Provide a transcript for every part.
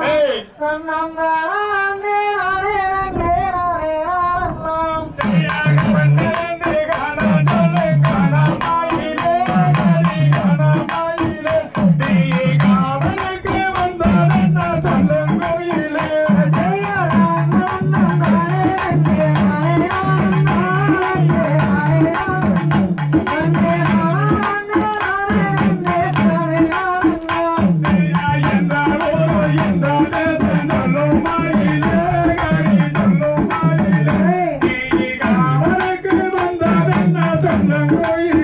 Hey! Thank you.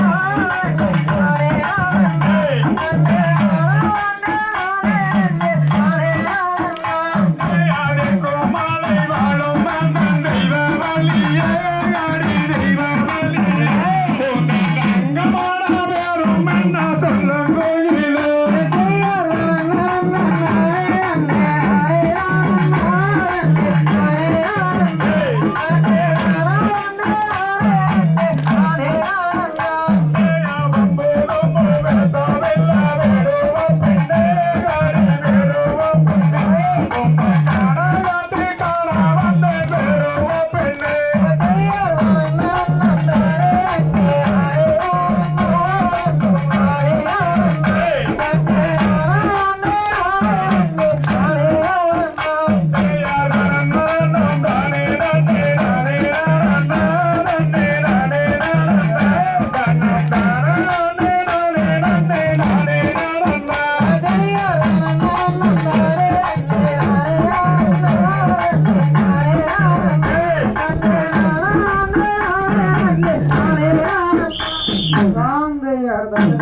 Aman da yardım